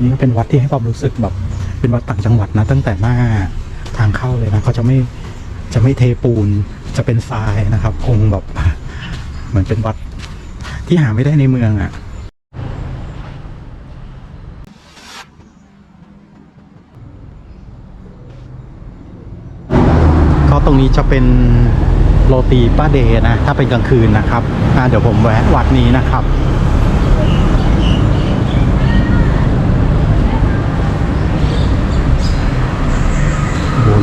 นี่ก็เป็นวัดที่ให้ความรู้สึกแบบ เป็นวัดต่างจังหวัดนะ ตั้งแต่หน้าทางเข้าเลยนะเขาจะไม่จะไม่เทปูนจะเป็นทรายนะครับ คงแบบเหมือนเป็นวัดที่หาไม่ได้ในเมืองอะก็ตรงนี้จะเป็นโรตีป้าเดนะ ถ้าเป็นกลางคืนนะครับเดี๋ยวผมแวะวัดนี้นะครับ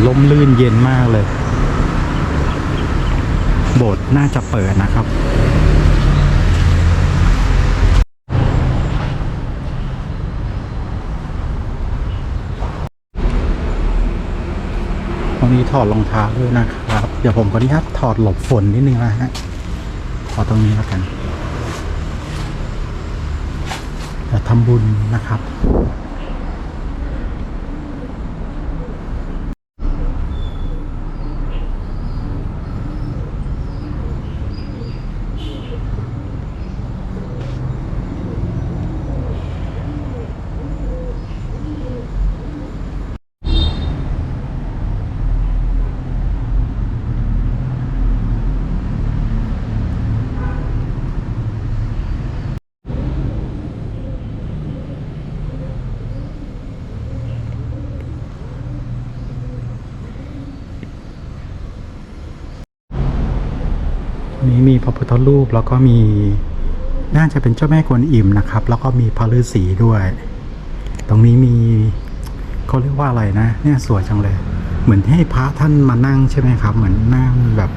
ลมลื่นเย็นมากเลย โบสถ์น่าจะเปิดนะครับตรงนี้ถอดรองเท้าด้วยนะครับ เดี๋ยวผมขออนุญาตถอดหลบฝนนิดนึงนะฮะขอตรงนี้แล้วกันเดี๋ยวทำบุญนะครับ นี้มีพระพุทธรูปแล้วก็มีน่าจะเป็นเจ้าแม่กวนอิมนะครับ แล้วก็มีพระฤาษีด้วย ตรงนี้มีเขาเรียกว่าอะไรนะ เนี่ยสวยจังเลย เหมือนให้พระท่านมานั่งใช่ไหมครับ เหมือนนั่งแบบ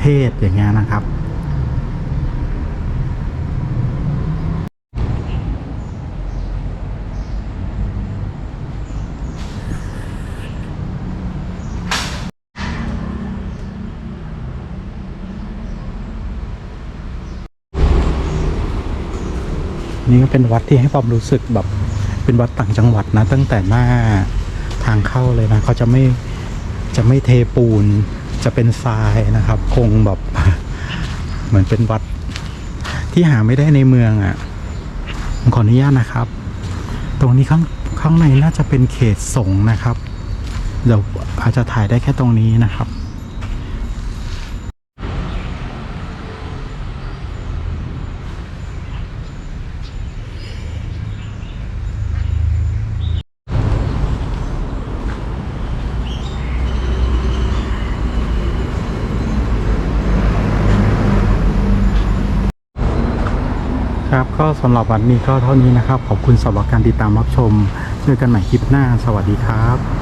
เทศอย่างเงี้ยนะครับ นี่ก็เป็นวัดที่ให้ความรู้สึกแบบเป็นวัดต่างจังหวัดนะ ตั้งแต่หน้าทางเข้าเลยนะเขาจะไม่จะไม่เทปูนจะเป็นทรายนะครับ คงแบบเหมือนเป็นวัดที่หาไม่ได้ในเมืองอะ่ะขออนุญาตนะครับ ตรงนี้ข้างข้างในน่าจะเป็นเขตสงฆ์นะครับ เดี๋ยวอาจจะถ่ายได้แค่ตรงนี้นะครับ ก็สำหรับวันนี้ก็เท่านี้นะครับ ขอบคุณสำหรับการติดตามรับชม เจอกันใหม่คลิปหน้า สวัสดีครับ